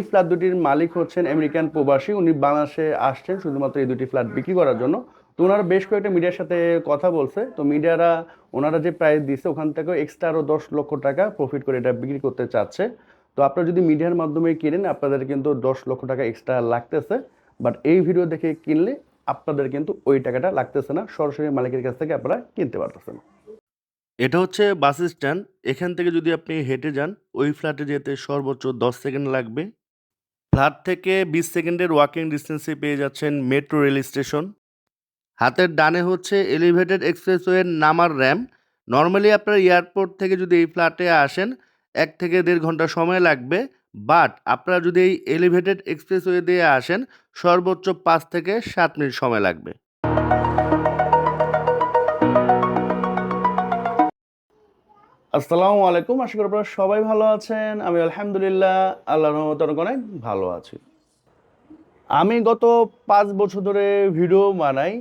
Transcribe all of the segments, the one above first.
এই ফ্ল্যাট দুটির মালিক হচ্ছেন আমেরিকান প্রবাসী। উনি বাংলাদেশে আসছেন শুধুমাত্র এই দুটি ফ্ল্যাট বিক্রি করার জন্য। তো ওনারা বেশ কয়েকটা মিডিয়ার সাথে কথা বলছে। তো মিডিয়ারা ওনারা যে প্রাইস দিচ্ছে ওখান থেকেও এক্সট্রা আরও দশ লক্ষ টাকা প্রফিট করে এটা বিক্রি করতে চাচ্ছে। তো আপনারা যদি মিডিয়ার মাধ্যমে কিনেন, আপনাদের কিন্তু দশ লক্ষ টাকা এক্সট্রা লাগতেছে। বাট এই ভিডিও দেখে কিনলে আপনাদের কিন্তু ওই টাকাটা লাগতেছে না। সরাসরি মালিকের কাছ থেকে আপনারা কিনতে পারতেছেন। এটা হচ্ছে বাস স্ট্যান্ড এখান থেকে যদি আপনি হেঁটে যান, ওই ফ্ল্যাটে যেতে সর্বোচ্চ দশ সেকেন্ড লাগবে। ফ্ল্যাট থেকে বিশ সেকেন্ডের ওয়াকিং ডিস্টেন্সে পেয়ে যাচ্ছেন মেট্রো রেল স্টেশন হাতের ডানে হচ্ছে এলিভেটেড এক্সপ্রেসওয়ের নামার র্যাম্প নর্মালি আপনার এয়ারপোর্ট থেকে যদি এই ফ্ল্যাটে আসেন, এক থেকে দেড় ঘণ্টা সময় লাগবে। বাট আপনারা যদি এই এলিভেটেড এক্সপ্রেসওয়ে দিয়ে আসেন, সর্বোচ্চ পাঁচ থেকে সাত মিনিট সময় লাগবে। আসসালামু আলাইকুম, আশা করি আপনারা সবাই ভালো আছেন। আমি আলহামদুলিল্লাহ, আল্লাহর রহমতে অনেক অনেক ভালো আছি। আমি গত পাঁচ বছর ধরে ভিডিও বানাই।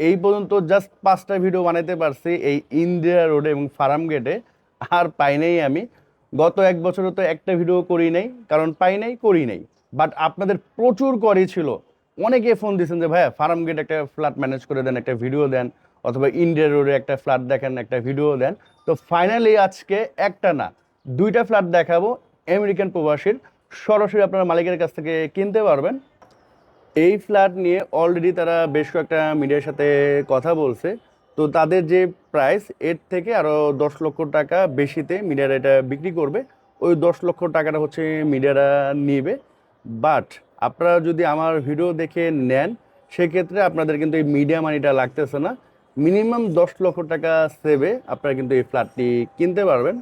এই পর্যন্ত জাস্ট পাঁচটা ভিডিও বানাইতে পারছি এই ইন্দিরা রোডে এবং ফার্ম গেটে। আর পাই নাই আমি। গত এক বছরে তো একটা ভিডিও করি নাই, কারণ পাই নাই, করি নাই। বাট আপনাদের প্রচুর করি ছিল। অনেকে ফোন দিয়েছেন যে, ভাইয়া, ফার্ম গেট একটা ফ্ল্যাট ম্যানেজ করে দেন, একটা ভিডিও দেন। অথবা ইন্ডিয়া রোডে একটা ফ্ল্যাট দেখেন, একটা ভিডিও দেন। তো ফাইনালি আজকে একটা না, দুইটা ফ্ল্যাট দেখাবো আমেরিকান প্রবাসীর। সরাসরি আপনারা মালিকের কাছ থেকে কিনতে পারবেন। এই ফ্ল্যাট নিয়ে অলরেডি তারা বেশ কয়েকটা মিডিয়ার সাথে কথা বলছে। তো তাদের যে প্রাইস এর থেকে আরও দশ লক্ষ টাকা বেশিতে মিডিয়ারা এটা বিক্রি করবে। ওই দশ লক্ষ টাকাটা হচ্ছে মিডিয়ারা নিবে। বাট আপনারা যদি আমার ভিডিও দেখে নেন, সেক্ষেত্রে আপনাদের কিন্তু এই মিডিয়া মানিটা লাগতেছে না। মিনিমাম দশ লক্ষ টাকা সেভে আপনারা কিন্তু এই ফ্ল্যাটটি কিনতে পারবেন।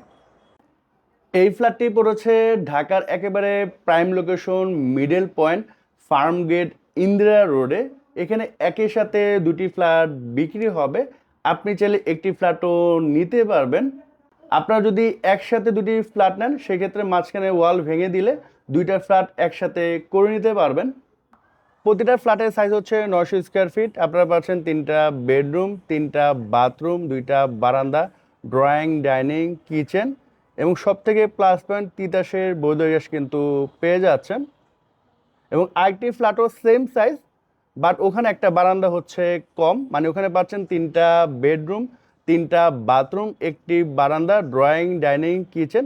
এই ফ্ল্যাটটি পড়েছে ঢাকার একেবারে prime location middle point Farmgate Indira রোডে। এখানে একই সাথে দুটি ফ্ল্যাট বিক্রি হবে। আপনি চাইলে একটি ফ্ল্যাটও নিতে পারবেন। আপনারা যদি একসাথে দুটি ফ্ল্যাট নেন, সেক্ষেত্রে মাঝখানে ওয়াল ভেঙে দিলে দুইটা ফ্ল্যাট একসাথে করে নিতে পারবেন। প্রতিটা ফ্ল্যাটের সাইজ হচ্ছে নয়শো স্কোয়ার ফিট আপনারা পাচ্ছেন তিনটা বেডরুম তিনটা বাথরুম দুইটা বারান্দা ড্রয়িং ডাইনিং কিচেন এবং সব থেকে প্লাস পয়েন্ট তিতাসের বৈধ গ্যাস কিন্তু পেয়ে যাচ্ছেন। এবং আরেকটি ফ্ল্যাটও সেম সাইজ বাট ওখানে একটা বারান্দা হচ্ছে কম। মানে ওখানে পাচ্ছেন তিনটা বেডরুম তিনটা বাথরুম একটি বারান্দা ড্রয়িং ডাইনিং কিচেন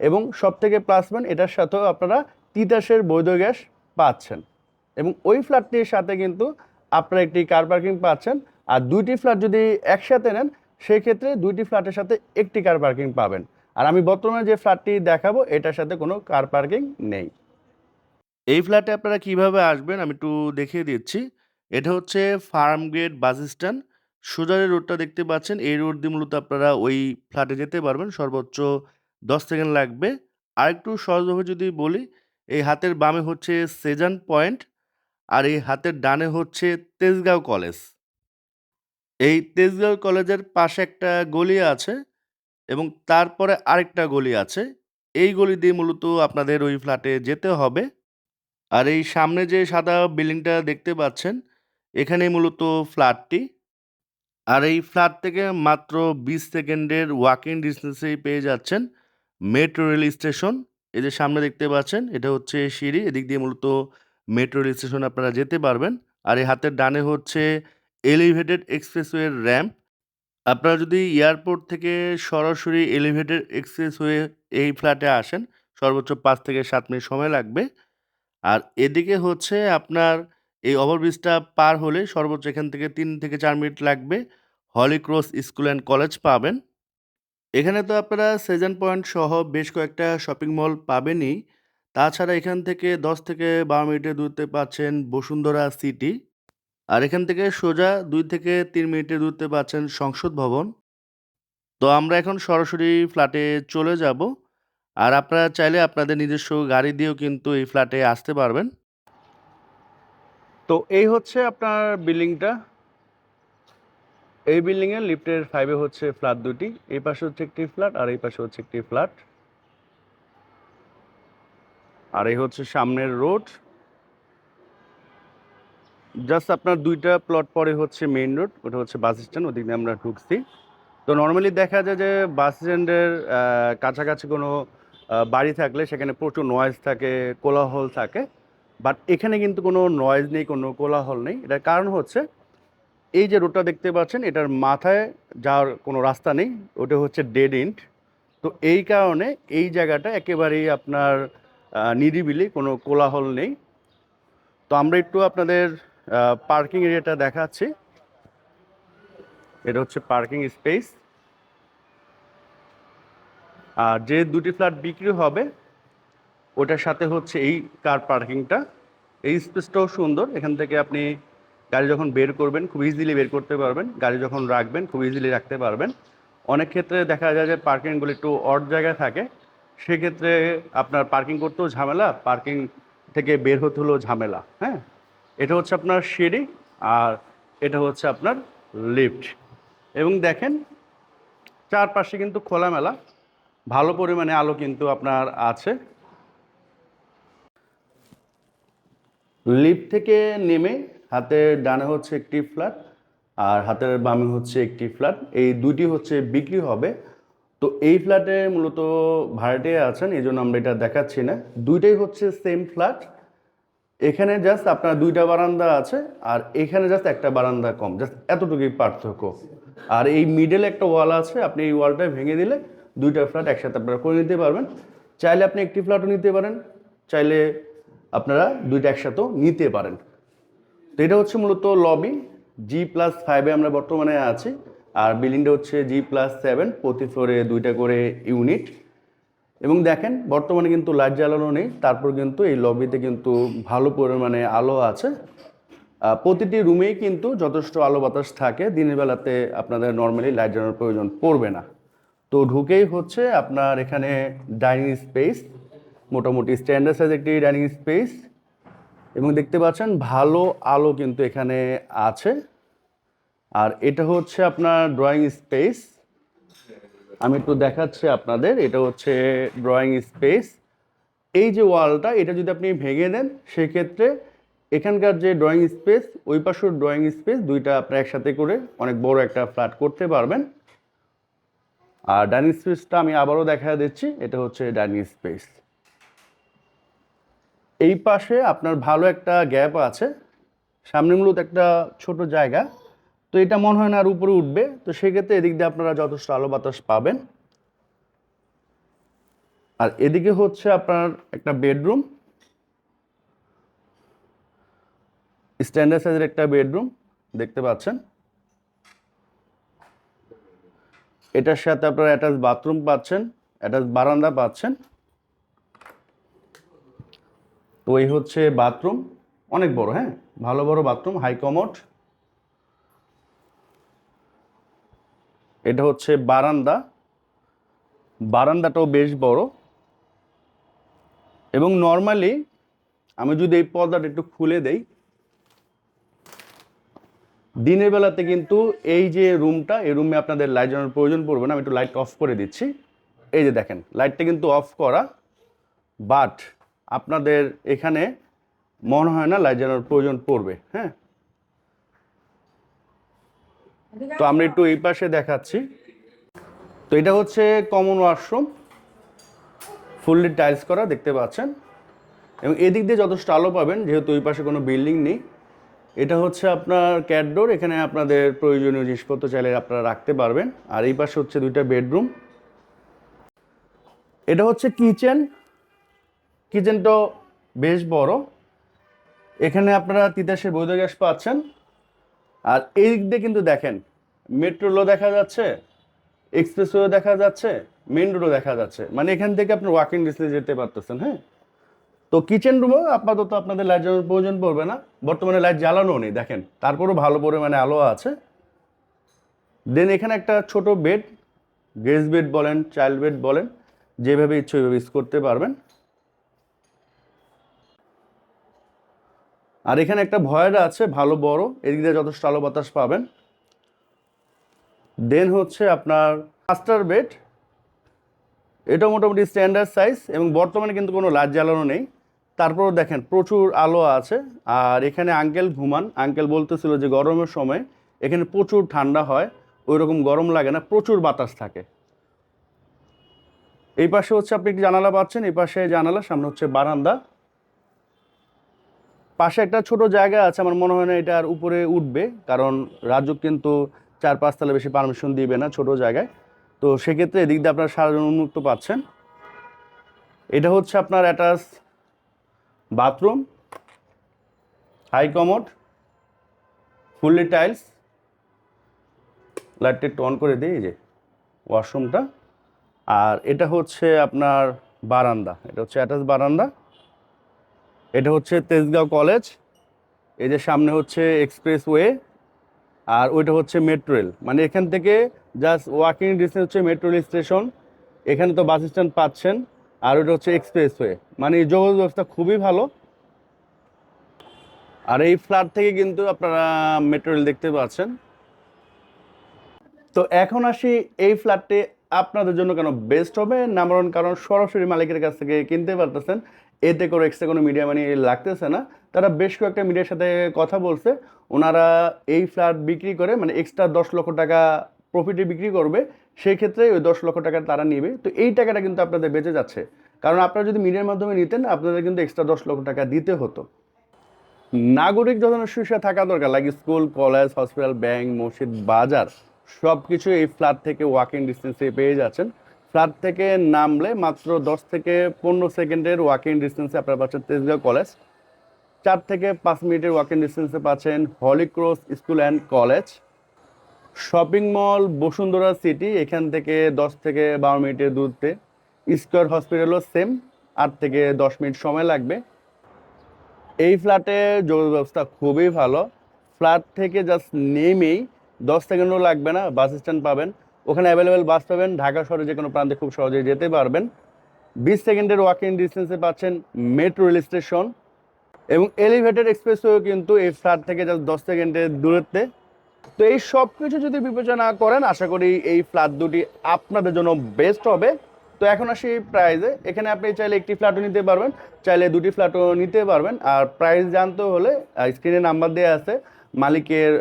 এবং সব থেকে প্লাস পয়েন্ট এটার সাথেও আপনারা তিতাসের বৈধ গ্যাস পাচ্ছেন। এবং ওই ফ্ল্যাটটির সাথে কিন্তু আপনারা একটি কার পার্কিং পাচ্ছেন। আর দুইটি ফ্ল্যাট যদি একসাথে নেন, সেক্ষেত্রে দুইটি ফ্ল্যাটের সাথে একটি কার পার্কিং পাবেন। আর আমি বর্তমানে যে ফ্ল্যাটটি দেখাবো, এটার সাথে কোনো কার পার্কিং নেই। এই ফ্ল্যাটে আপনারা কীভাবে আসবেন আমি একটু দেখিয়ে দিচ্ছি। এটা হচ্ছে ফার্ম গেট বাস স্ট্যান্ড। সোজা রোডটা দেখতে পাচ্ছেন। এই রোড দিয়ে মূলত আপনারা ওই ফ্ল্যাটে যেতে পারবেন। সর্বোচ্চ দশ সেকেন্ড লাগবে। আর একটু সহজভাবে যদি বলি, এই হাতের বামে হচ্ছে সেজান পয়েন্ট। আর এই হাতের ডানে হচ্ছে তেজগাঁও কলেজ। এই তেজগাঁও কলেজের পাশে একটা গলি আছে এবং তারপরে আরেকটা গলি আছে। এই গলি দিয়ে মূলত আপনাদের ওই ফ্ল্যাটে যেতে হবে। আর এই সামনে যে সাদা বিল্ডিংটা দেখতে পাচ্ছেন, এখানেই মূলত ফ্ল্যাটটি। আর এই ফ্ল্যাট থেকে মাত্র বিশ সেকেন্ডের ওয়াকিং ডিস্টেন্সেই পেয়ে যাচ্ছেন মেট্রো রেল স্টেশন। যে সামনে দেখতে পাচ্ছেন, এটা হচ্ছে সিঁড়ি, এদিক দিয়ে মূলত মেট্রো রেল স্টেশন আপনারা যেতে পারবেন। আর এই হাতের ডানে হচ্ছে এলিভেটেড এক্সপ্রেসওয়ের র্যাম্প আপনারা যদি এয়ারপোর্ট থেকে সরাসরি এলিভেটেড এক্সপ্রেসওয়ে এই ফ্ল্যাটে আসেন, সর্বোচ্চ পাঁচ থেকে সাত মিনিট সময় লাগবে। আর এদিকে হচ্ছে আপনার এই ওভারব্রিজটা পার হলে সর্বোচ্চ এখান থেকে তিন থেকে চার মিনিট লাগবে। Holy Cross School and College পাবেন। এখানে তো আপনারা সেজান পয়েন্ট সহ বেশ কয়েকটা শপিং মল পাবেনই। তাছাড়া এখান থেকে দশ থেকে বারো মিনিটের দূরত্বে পাচ্ছেন বসুন্ধরা সিটি। আর এখান থেকে সোজা দুই থেকে তিন মিনিটের দূরত্বে পাচ্ছেন সংসদ ভবন। তো আমরা এখন সরাসরি ফ্ল্যাটে চলে যাব। আর আপনারা চাইলে আপনাদের নিজস্ব গাড়ি দিয়েও কিন্তু এই ফ্ল্যাটে আসতে পারবেন। তো এই হচ্ছে আপনার বিল্ডিংটা। এই বিল্ডিংয়ের লিফটের ফাইভে হচ্ছে ফ্ল্যাট দুটি। এই পাশে হচ্ছে একটি ফ্ল্যাট আর এই পাশে হচ্ছে একটি ফ্ল্যাট আর এই হচ্ছে সামনের রোড। জাস্ট আপনার দুইটা প্লট পরে হচ্ছে মেইন রোড ওটা হচ্ছে বাস স্ট্যান্ড ওদিকে আমরা ঢুকছি। তো নর্মালি দেখা যায় যে বাস স্ট্যান্ডের কাছাকাছি কোনো বাড়ি থাকলে সেখানে প্রচুর নয়েজ থাকে, কোলাহল থাকে। বাট এখানে কিন্তু কোনো নয়েজ নেই, কোনো কোলাহল নেই। এটার কারণ হচ্ছে, এই যে রোডটা দেখতে পাচ্ছেন, এটার মাথায় যাওয়ার কোনো রাস্তা নেই, ওটা হচ্ছে ডেড ইন্ট তো এই কারণে এই জায়গাটা একেবারেই আপনার নিরিবিলি, কোনো কোলাহল নেই। তো আমরা একটু আপনাদের পার্কিং এরিয়াটা দেখাচ্ছি। এটা হচ্ছে পার্কিং স্পেস আর যে দুটি ফ্ল্যাট বিক্রি হবে, ওটার সাথে হচ্ছে এই কার পার্কিংটা এই স্পেসটাও সুন্দর। এখান থেকে আপনি গাড়ি যখন বের করবেন, খুব ইজিলি বের করতে পারবেন। গাড়ি যখন রাখবেন, খুব ইজিলি রাখতে পারবেন। অনেক ক্ষেত্রে দেখা যায় যে পার্কিংগুলো একটু অড জায়গায় থাকে। সেক্ষেত্রে আপনার পার্কিং করতেও ঝামেলা পার্কিং থেকে বের হতে হলেও ঝামেলা হ্যাঁ? এটা হচ্ছে আপনার সিঁড়ি আর এটা হচ্ছে আপনার লিফট এবং দেখেন, চারপাশে কিন্তু খোলামেলা, ভালো পরিমাণে আলো কিন্তু আপনার আছে। লিফট থেকে নেমে হাতের ডানে হচ্ছে একটি ফ্ল্যাট আর হাতের বামে হচ্ছে একটি ফ্ল্যাট এই দুইটি হচ্ছে বিক্রি হবে তো এই ফ্ল্যাটে মূলত ভাড়াটিয়া আছেন, এই জন্য আমরা এটা দেখাচ্ছি না। দুইটাই হচ্ছে সেম ফ্ল্যাট এখানে জাস্ট আপনার দুইটা বারান্দা আছে, আর এখানে জাস্ট একটা বারান্দা কম। জাস্ট এতটুকুই পার্থক্য। আর এই মিডলে একটা ওয়াল আছে, আপনি এই ওয়ালটা ভেঙে দিলে দুইটা ফ্ল্যাট একসাথে আপনারা করে নিতে পারবেন। চাইলে আপনি একটি ফ্ল্যাটও নিতে পারেন, চাইলে আপনারা দুইটা একসাথেও নিতে পারেন। তো এটা হচ্ছে মূলত লবি জি প্লাস ফাইভে আমরা বর্তমানে আছি। আর বিল্ডিংটা হচ্ছে জি প্লাস সেভেন প্রতি ফ্লোরে দুইটা করে ইউনিট এবং দেখেন, বর্তমানে কিন্তু লাইট জ্বালানো নেই, তারপর কিন্তু এই লবিতে কিন্তু ভালো পরিমাণে আলো আছে। প্রতিটি রুমেই কিন্তু যথেষ্ট আলো বাতাস থাকে, দিনের বেলাতে আপনাদের নর্মালি লাইট জ্বালানোর প্রয়োজন পড়বে না। তো ঢুকেই হচ্ছে আপনার এখানে ডাইনিং স্পেস মোটামুটি স্ট্যান্ডার্ড সাইজ একটি ডাইনিং স্পেস এবং দেখতে পাচ্ছেন, ভালো আলো কিন্তু এখানে আছে। আর এটা হচ্ছে আপনার ড্রয়িং স্পেস আমি একটু দেখাচ্ছি আপনাদের, এটা হচ্ছে ড্রয়িং স্পেস এই যে ওয়ালটা, এটা যদি আপনি ভেঙে দেন, সেক্ষেত্রে এখানকার যে ড্রয়িং স্পেস ওই পাশের ড্রয়িং স্পেস দুইটা আপনি একসাথে করে অনেক বড় একটা ফ্ল্যাট করতে পারবেন। আর ডাইনিং স্পেসটা আমি আবারও দেখা দিচ্ছি, এটা হচ্ছে ডাইনিং স্পেস এই পাশে আপনার ভালো একটা গ্যাপ আছে। সামনে মূলত একটা ছোট জায়গা। তো এটা মনে হয় না আর উপরে উঠবে। তো সেক্ষেত্রে এদিক দিয়ে আপনারা যথেষ্ট আলো বাতাস পাবেন। আর এদিকে হচ্ছে আপনার একটা বেডরুম। স্ট্যান্ডার্ড সাইজের একটা বেডরুম, দেখতে পাচ্ছেন। এটার সাথে আপনারা অ্যাটাচ বাথরুম পাচ্ছেন, অ্যাটাচ বারান্দা পাচ্ছেন। তো এই হচ্ছে বাথরুম, অনেক বড় হ্যাঁ? ভালো বড় বাথরুম, হাই কমোড। এটা হচ্ছে বারান্দা। বারান্দাটাও বেশ বড়। এবং নর্মালি আমি যদি এই পর্দাটা একটু খুলে দেই, দিনের বেলাতে কিন্তু এই যে রুমটা এই রুমে আপনাদের লাইট জ্বালানোর প্রয়োজন পড়বে না। আমি একটু লাইট অফ করে দিচ্ছি। এই যে দেখেন লাইটটা কিন্তু অফ করা। বাট আপনাদের এখানে মনে হয় না লাইট জ্বালানোর প্রয়োজন পড়বে হ্যাঁ? তো আমরা একটু এই পাশে দেখাচ্ছি। তো এটা হচ্ছে কমন ওয়াশরুম ফুললি টাইলস করা, দেখতে পাচ্ছেন। এবং এদিক দিয়ে যথেষ্ট আলো পাবেন, যেহেতু ওই পাশে কোনো বিল্ডিং নেই। এটা হচ্ছে আপনার ক্যাটডোর এখানে আপনাদের প্রয়োজনীয় জিনিসপত্র চাইলে আপনারা রাখতে পারবেন। আর এই পাশে হচ্ছে দুইটা বেডরুম এটা হচ্ছে কিচেন কিচেনটাও বেশ বড়। এখানে আপনারা তিতাসের বৈধ গ্যাস পাচ্ছেন। আর এই দিক দিয়ে কিন্তু দেখেন মেট্রো রেলও দেখা যাচ্ছে এক্সপ্রেসওয়ে দেখা যাচ্ছে মেন রোডও দেখা যাচ্ছে। মানে এখান থেকে আপনি ওয়াকিং ডিস্টেন্স যেতে পারতেছেন হ্যাঁ? তো কিচেন রুমেও আপাতত আপনাদের লাইট জ্বালানোর প্রয়োজন পড়বে না। বর্তমানে লাইট জ্বালানো নেই, দেখেন। তারপরেও ভালো পরিমাণে আলো আছে। দেন এখানে একটা ছোট বেড গেস্ট বেড বলেন চাইল্ড বেড বলেন, যেভাবে ইচ্ছে ওইভাবে ইউজ করতে পারবেন। আর এখানে একটা ভয়ের আছে, ভালো, বড়। এদিক দিয়ে যথেষ্ট আলো বাতাস পাবেন। দেন হচ্ছে আপনার মাস্টার বেড এটা মোটামুটি স্ট্যান্ডার্ড সাইজ এবং বর্তমানে কিন্তু কোনো লাইট জ্বালানো নেই। তারপরও দেখেন, প্রচুর আলো আছে। আর এখানে আঙ্কেল ঘুমান। আঙ্কেল বলতেছিল যে গরমের সময় এখানে প্রচুর ঠান্ডা হয় ওই রকম গরম লাগে না, প্রচুর বাতাস থাকে। এই পাশে হচ্ছে আপনি একটি জানালা পাচ্ছেন, এই পাশে জানালা সামনে হচ্ছে বারান্দা। পাশে একটা ছোট জায়গা আছে, আমার মনে হয় না এটা আর উপরে উঠবে, কারণ রাজু কিন্তু চার পাঁচতলা বেশি পারমিশন দিবে না ছোট জায়গায়। তো সেক্ষেত্রে এদিক দিয়ে আপনার সারাজন উন্মুক্ত পাচ্ছেন। এটা হচ্ছে আপনার attach bathroom high commode fully tiles লাইটটা একটু অন করে দিই যে ওয়াশরুমটা আর এটা হচ্ছে আপনার বারান্দা, এটা হচ্ছে অ্যাটাচ বারান্দা। এটা হচ্ছে তেজগাঁও কলেজ, এই যে সামনে হচ্ছে এক্সপ্রেসওয়ে, আর ওইটা হচ্ছে মেট্রো রেল। মানে এখান থেকে জাস্ট ওয়াকিং ডিস্টেন্স হচ্ছে মেট্রো রেল স্টেশন, এখানে তো বাস স্ট্যান্ড পাচ্ছেন, আর ওইটা হচ্ছে এক্সপ্রেসওয়ে। মানে যোগাযোগ ব্যবস্থা খুবই ভালো। আর এই ফ্ল্যাট থেকে কিন্তু আপনারা মেট্রো রেল দেখতে পাচ্ছেন। তো এখন আসি এই ফ্ল্যাটটি আপনাদের জন্য কেন বেস্ট হবে? নাম্বার ওয়ান কারণ সরাসরি মালিকের কাছ থেকে কিনতে পারতেছেন। এতে করে এক্সট্রা কোনো মিডিয়া মানি লাগতেছে না। তারা বেশ কয়েকটা মিডিয়ার সাথে কথা বলছে। ওনারা এই ফ্ল্যাট বিক্রি করে মানে এক্সট্রা দশ লক্ষ টাকা প্রফিটে বিক্রি করবে, সেই ক্ষেত্রে ওই দশ লক্ষ টাকা তারা নেবে। তো এই টাকাটা কিন্তু আপনাদের বেঁচে যাচ্ছে। কারণ আপনারা যদি মিডিয়ার মাধ্যমে নিতেন, আপনাদের কিন্তু এক্সট্রা দশ লক্ষ টাকা দিতে হতো। নাগরিক যখন সুবিধা থাকা দরকার লাগে স্কুল কলেজ হসপিটাল ব্যাংক মসজিদ, বাজার। সব কিছু এই ফ্ল্যাট থেকে ওয়াকিং ডিস্টেন্সে পেয়ে যাচ্ছেন। ফ্ল্যাট থেকে নামলে মাত্র দশ থেকে পনেরো সেকেন্ডের ওয়াকিং ডিস্টেন্সে আপনারা পাচ্ছেন তেজগাঁও কলেজ। চার থেকে পাঁচ মিনিটের ওয়াকিং ডিস্টেন্সে পাচ্ছেন Holy Cross School and College shopping mall Bashundhara City এখান থেকে দশ থেকে বারো মিনিটের দূরত্বে। স্কোয়ার হসপিটালও সেম আট থেকে দশ মিনিট সময় লাগবে। এই ফ্ল্যাটে যোগাযোগ ব্যবস্থা খুবই ভালো। ফ্ল্যাট থেকে জাস্ট নেমেই দশ সেকেন্ডও লাগবে না, বাস স্ট্যান্ড পাবেন। ওখানে অ্যাভেলেবেল বাস পাবেন, ঢাকা শহরে যে কোনো প্রান্তে খুব সহজেই যেতে পারবেন। বিশ সেকেন্ডের ওয়াকিং ডিস্টেন্সে পাচ্ছেন মেট্রো রেল স্টেশন এবং এলিভেটেড এক্সপ্রেসও কিন্তু এই ফ্ল্যাট থেকে জাস্ট দশ সেকেন্ডের দূরত্বে। তো এই সব কিছু যদি বিবেচনা করেন, আশা করি এই ফ্ল্যাট দুটি আপনাদের জন্য বেস্ট হবে। তো এখন আসি প্রাইজে এখানে আপনি চাইলে একটি ফ্ল্যাটও নিতে পারবেন, চাইলে দুটি ফ্ল্যাটও নিতে পারবেন। আর প্রাইস জানতে হলে স্ক্রিনে নাম্বার দেওয়া আছে। মালিকের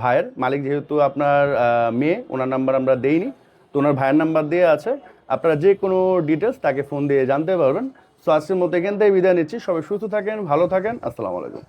ভাইয়ের। মালিক যেহেতু আপনার মেয়ে, ওনার নাম্বার আমরা দেইনি। তো ওনার ভাইয়ের নাম্বার দিয়ে আছে। আপনারা যে কোনো ডিটেলস তাকে ফোন দিয়ে জানতে পারবেন। সো আজকের মতো এখান থেকে বিদায় নিচ্ছি। সবাই সুস্থ থাকেন, ভালো থাকেন। আসসালামু আলাইকুম।